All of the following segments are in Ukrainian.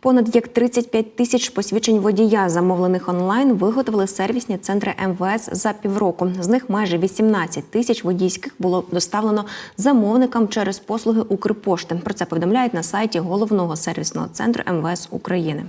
Понад як 35 тисяч посвідчень водія, замовлених онлайн, виготовили сервісні центри МВС за півроку. З них майже 18 тисяч водійських було доставлено замовникам через послуги Укрпошти. Про це повідомляють на сайті головного сервісного центру МВС України.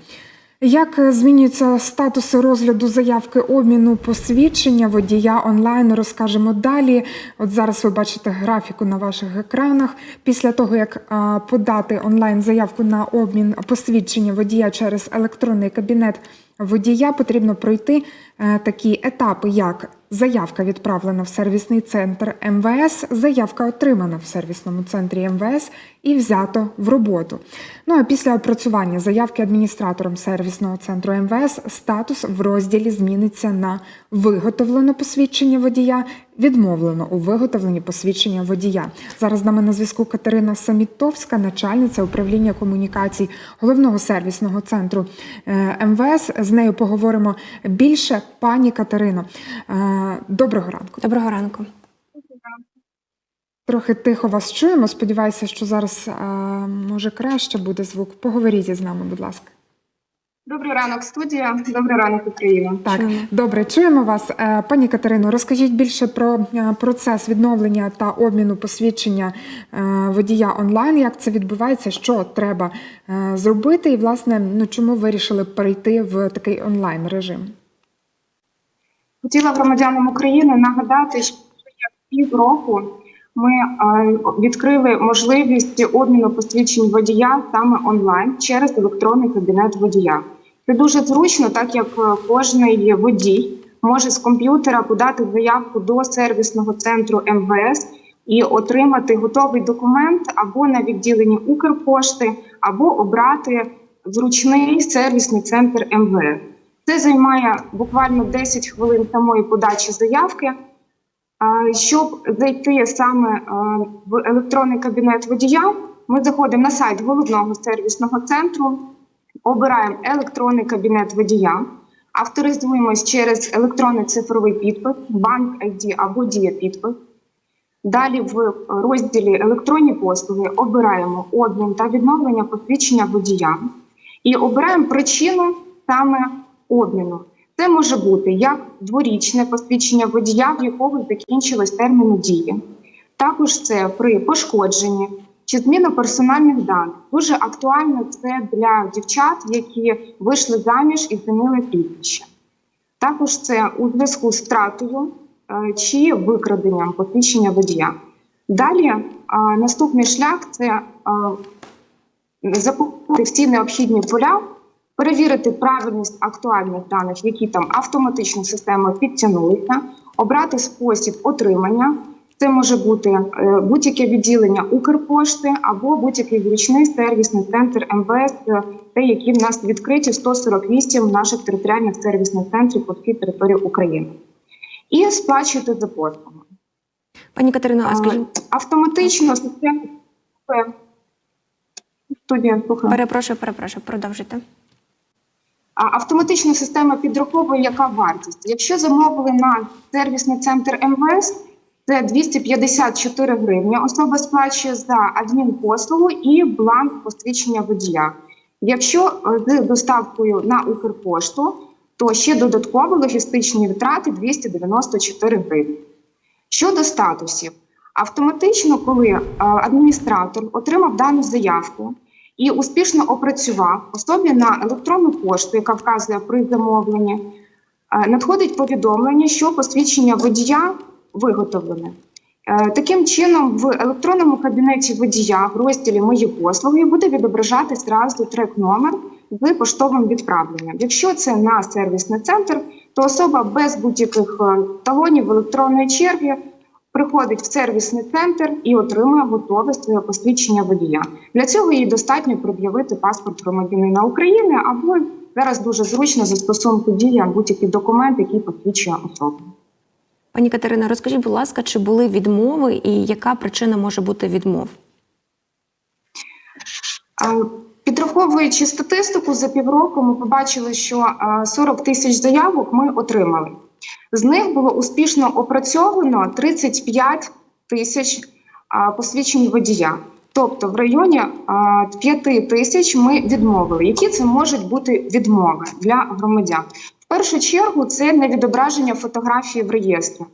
Як змінюється змінюються статуси розгляду заявки обміну посвідчення водія онлайн, розкажемо далі. От зараз ви бачите графіку на ваших екранах. Після того, як подати онлайн заявку на обмін посвідчення водія через електронний кабінет водія, потрібно пройти е, такі етапи, як заявка відправлена в сервісний центр МВС, заявка отримана в сервісному центрі МВС і взято в роботу. Ну а після опрацювання заявки адміністратором сервісного центру МВС статус в розділі зміниться на виготовлено посвідчення водія, відмовлено у виготовленні посвідчення водія. Зараз з нами на зв'язку Катерина Самітовська, начальниця управління комунікацій головного сервісного центру е, МВС. З нею поговоримо більше. Пані Катерино, е, доброго ранку. Доброго ранку. Трохи тихо вас чуємо. Сподіваюся, що зараз е, може краще буде звук. Поговоріть із нами, будь ласка. Добрий ранок, студія. Добрий ранок, Україна. Так, Чуємо. добре, чуємо вас. Е, Пані Катерино, розкажіть більше про е, процес відновлення та обміну посвідчення е, водія онлайн. Як це відбувається? Що треба зробити? І, власне, ну чому вирішили перейти в такий онлайн режим? Хотіла громадянам України нагадати, що як півроку ми відкрили можливість обміну посвідчень водія саме онлайн через електронний кабінет водія. Це дуже зручно, так як е, кожний водій може з комп'ютера подати заявку до сервісного центру МВС і отримати готовий документ або на відділенні Укрпошти, або обрати зручний сервісний центр МВС. Це займає буквально 10 хвилин самої подачі заявки. Щоб зайти саме в електронний кабінет водія, ми заходимо на сайт головного сервісного центру, обираємо електронний кабінет водія, авторизуємось через електронний цифровий підпис, банк ID або дія підпис. Далі в розділі електронні послуги обираємо обмін та відновлення посвідчення водія і обираємо причину саме обміну. Це може бути як дворічне посвідчення водія, в якого закінчилось термін дії. Також це при пошкодженні чи зміна персональних даних. Дуже актуально це для дівчат, які вийшли заміж і змінили прізвище. Також це у зв'язку з втратою е, чи викраденням посвідчення водія. Далі е, наступний шлях це е, заповнити всі необхідні поля, перевірити правильність актуальних даних, які там автоматично система підтягнулися, обрати спосіб отримання. Це може бути е, будь-яке відділення Укрпошти або будь-який зручний сервісний центр МВС, е, те, які в нас відкриті 148 наших територіальних сервісних центрів по всій території України. І сплачувати за послугами. Пані Катерино, а скажіть, Автоматично система студія слухаю. перепрошую, перепрошую, продовжуйте. Автоматична система підраховує, яка вартість. Якщо замовили на сервісний центр МВС, це 254 гривні. Особа сплачує за адмінпослугу і бланк посвідчення водія. Якщо е, з доставкою на Укрпошту, то ще додатково логістичні витрати 294 гривні. Щодо статусів, автоматично, коли е, адміністратор отримав дану заявку і успішно опрацював особі на електронну пошту, яка вказує при замовленні, е, надходить повідомлення, що посвідчення водія виготовлене. Е, Таким чином, в електронному кабінеті водія в розділі Мої послуги буде відображатись зразу трек-номер з поштовим відправленням. Якщо це на сервісний центр, то особа без будь-яких е, талонів електронної черги приходить в сервісний центр і отримує готове своє посвідчення водія. Для цього їй достатньо пред'явити паспорт громадянина України або зараз дуже зручно застосунку дія будь-який документ, який посвідчує особу. Пані Катерина, розкажіть, будь ласка, чи були відмови і яка причина може бути відмов? Підраховуючи статистику за півроку, ми побачили, що а, 40 тисяч заявок ми отримали. З них було успішно опрацьовано 35 тисяч посвідчень водія. Тобто в районі а, 5 тисяч ми відмовили. Які це можуть бути відмови для громадян? Першу чергу це не відображення фотографії в реєстрі.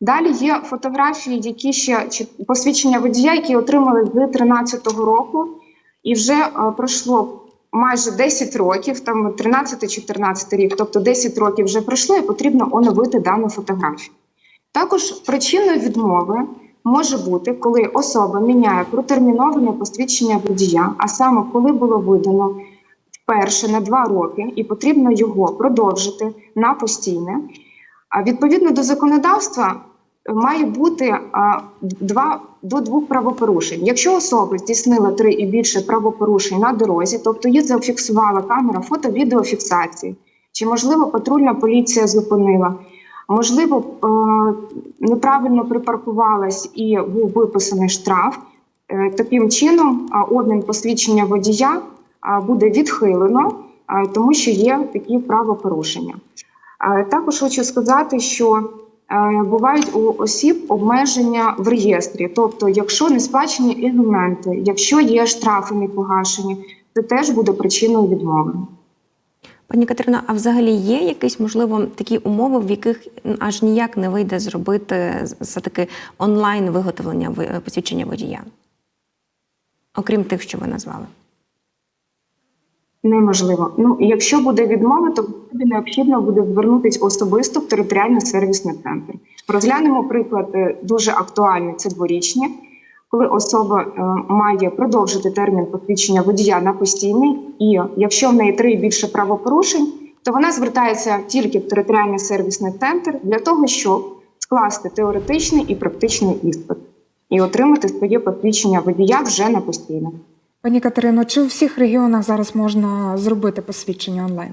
Далі є фотографії, які ще чи посвідчення водія, які отримали з 2013 року, і вже е, пройшло майже 10 років, там 13-14 рік, тобто 10 років вже пройшло, і потрібно оновити дану фотографію. Також причиною відмови може бути, коли особа міняє протерміноване посвідчення водія, а саме коли було видано вперше на 2 роки, і потрібно його продовжити на постійне. А відповідно до законодавства е, має бути два до двох правопорушень. Якщо особа здійснила три і більше правопорушень на дорозі, тобто її зафіксувала камера фото-відеофіксації, чи можливо патрульна поліція зупинила, можливо, е, неправильно припаркувалась і був виписаний штраф. Е, Таким чином, обмін посвідчення водія буде відхилено, тому що є такі правопорушення. Також хочу сказати, що е, бувають у осіб обмеження в реєстрі. Тобто, якщо не сплачені елементи, якщо є штрафи не погашені, це теж буде причиною відмови. Пані Катерино, а взагалі є якісь, можливо, такі умови, в яких аж ніяк не вийде зробити все-таки онлайн виготовлення ви- посвідчення водія? Окрім тих, що ви назвали? Неможливо. Ну, якщо буде відмова, то тобі необхідно буде звернутися особисто в територіальний сервісний центр. Розглянемо приклад е, дуже актуальний це дворічні, коли особа е, має продовжити термін посвідчення водія на постійний, і якщо в неї три і більше правопорушень, то вона звертається тільки в територіальний сервісний центр для того, щоб скласти теоретичний і практичний іспит і отримати своє посвідчення водія вже на постійне. Пані Катерино, чи у всіх регіонах зараз можна зробити посвідчення онлайн?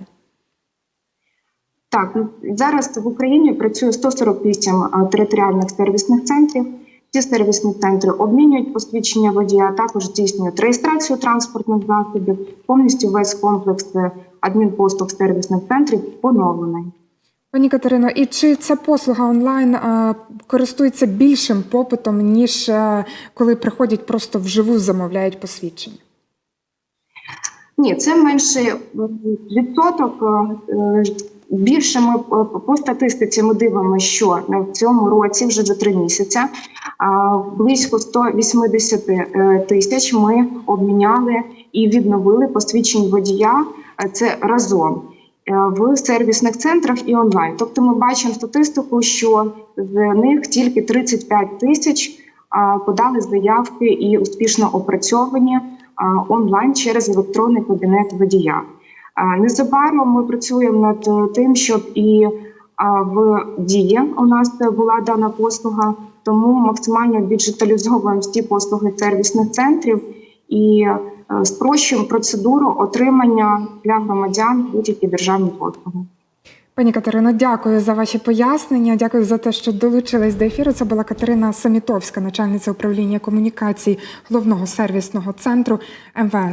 Так, ну, зараз в Україні працює 148 а, територіальних сервісних центрів. Ці сервісні центри обмінюють посвідчення водія, також здійснюють реєстрацію транспортних засобів. Повністю весь комплекс е, адмінпослуг сервісних центрів поновлений. Пані Катерино, і чи ця послуга онлайн е, користується більшим попитом, ніж е, коли приходять просто вживу замовляють посвідчення? Ні, це менший відсоток. е, е, Більше ми по статистиці ми дивимося, що в цьому році, вже за три місяці, близько 180 е, тисяч ми обміняли і відновили посвідчень водія. Це разом в сервісних центрах і онлайн. Тобто, ми бачимо статистику, що з них тільки 35 тисяч подали заявки і успішно опрацьовані онлайн через електронний кабінет водія. Незабаром ми працюємо над е, тим, щоб і в дії у нас була дана послуга, тому максимально діджиталізовуємо всі послуги сервісних центрів і е, спрощуємо процедуру отримання для громадян будь-які державні послуги. Пані Катерино, дякую за ваші пояснення. Дякую за те, що долучились до ефіру. Це була Катерина Самітовська, начальниця управління комунікацій головного сервісного центру МВС.